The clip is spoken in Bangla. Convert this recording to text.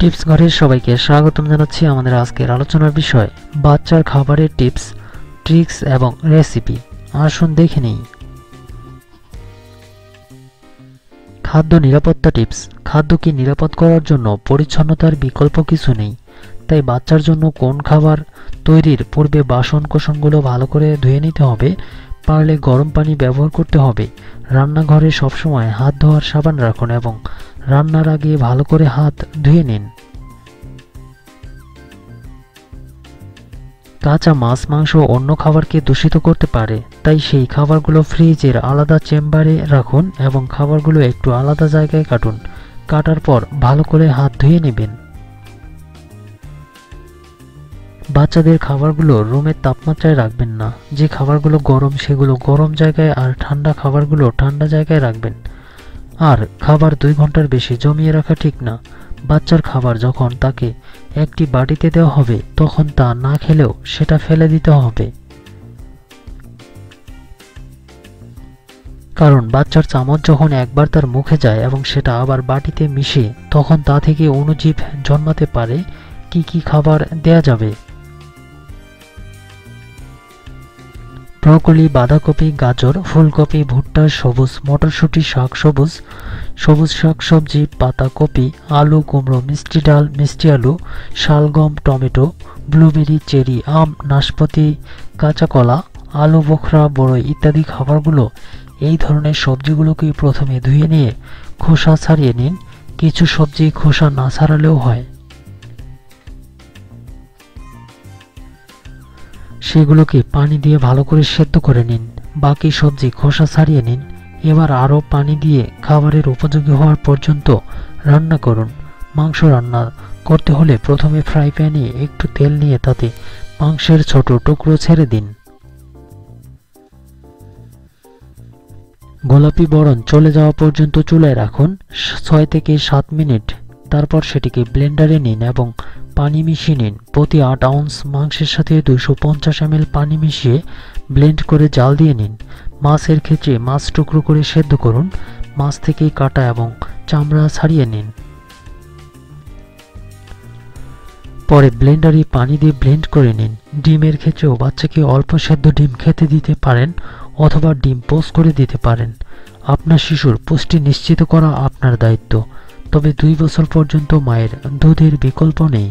টিপস ঘরের সবাইকে স্বাগতম জানাচ্ছি আমাদের আজকের আলোচনার বিষয়, বাচ্চার খাবারের টিপস, ট্রিক্স এবং রেসিপি। আসুন দেখে নেই। খাদ্য নিরাপত্তা টিপস। খাদ্যকে নিরাপদ করার জন্য পরিচ্ছন্নতার বিকল্প কিছু নেই। তাই বাচ্চার জন্য কোন খাবার তৈরির পূর্বে বাসন কোসনগুলো ভালো করে ধুয়ে নিতে হবে, পারলে গরম পানি ব্যবহার করতে হবে। রান্নাঘরে সবসময় হাত ধোয়ার সাবান রাখুন এবং রান্নার আগে ভালো করে হাত ধুয়ে নিন। কাঁচা মাছ, মাংস অন্য খাবারকে দূষিত করতে পারে, তাই সেই খাবারগুলো ফ্রিজের আলাদা চেম্বারে রাখুন এবং খাবারগুলো একটু আলাদা জায়গায় কাটুন। কাটার পর ভালো করে হাত ধুয়ে নেবেন। বাচ্চাদের খাবারগুলো রুমের তাপমাত্রায় রাখবেন না। যে খাবারগুলো গরম, সেগুলো গরম জায়গায় আর ঠান্ডা খাবারগুলো ঠান্ডা জায়গায় রাখবেন। আর খাবার দুই ঘণ্টার বেশি জমিয়ে রাখা ঠিক না। বাচ্চার খাবার যখন তাকে একটি বাটিতে দেওয়া হবে, তখন তা না খেলেও সেটা ফেলে দিতে হবে। কারণ বাচ্চার চামচ যখন একবার তার মুখে যায় এবং সেটা আবার বাটিতে মিশে, তখন তা থেকে অণুজীব জন্মাতে পারে। কি কি খাবার দেয়া যাবে? ব্রকলি, বাঁধাকপি, গাজর, ফুলকপি, ভুট্টা, সবুজ মটরশুঁটি, শাক সবুজ সবুজ শাক সবজি, পাতাকপি, আলু, কুমড়ো, মিষ্টি ডাল, মিষ্টি আলু, শালগম, টমেটো, ব্লুবেরি, চেরি, আম, নাশপাতি কাঁচা কলা আলু, বোখরা, বড়ই ইত্যাদি খাবারগুলো এই ধরনের সবজিগুলোকে প্রথমে ধুয়ে নিয়ে খোসা ছাড়িয়ে নিন। কিছু সবজি খোসা না ছাড়ালেও হয়। সেগুলোকে পানি দিয়ে ভালো করে সেদ্ধ করে নিন। বাকি সবজি খোসা ছাড়িয়ে নিন। এবার আরও পানি দিয়ে খাবারের উপযোগী হওয়ার পর্যন্ত রান্না করুন। মাংস রান্না করতে হলে প্রথমে ফ্রাই প্যানে একটু তেল নিয়ে তাতে মাংসের ছোট টুকরো ছেড়ে দিন। গোলাপি বরণ চলে যাওয়া পর্যন্ত চুলায় রাখুন। ছয় থেকে সাত মিনিট। তারপর সেটিকে ব্লেন্ডারে নিন এবং পানি মিশিয়ে নিন। প্রতি আট আউন্স মাংসের সাথে দুশো পঞ্চাশ এম পানি মিশিয়ে ব্লেন্ড করে জাল দিয়ে নিন। মাছের ক্ষেত্রে মাছ টুকরো করে সেদ্ধ করুন। মাছ থেকে কাটা এবং চামড়া ছাড়িয়ে নিন। পরে ব্লেন্ডারে পানি দিয়ে ব্লেন্ড করে নিন। ডিমের ক্ষেত্রেও বাচ্চাকে অল্প সেদ্ধ ডিম খেতে দিতে পারেন অথবা ডিম পোস্ট করে দিতে পারেন। আপনার শিশুর পুষ্টি নিশ্চিত করা আপনার দায়িত্ব। তবে দুই বছর পর্যন্ত মায়ের দুধের বিকল্প নেই।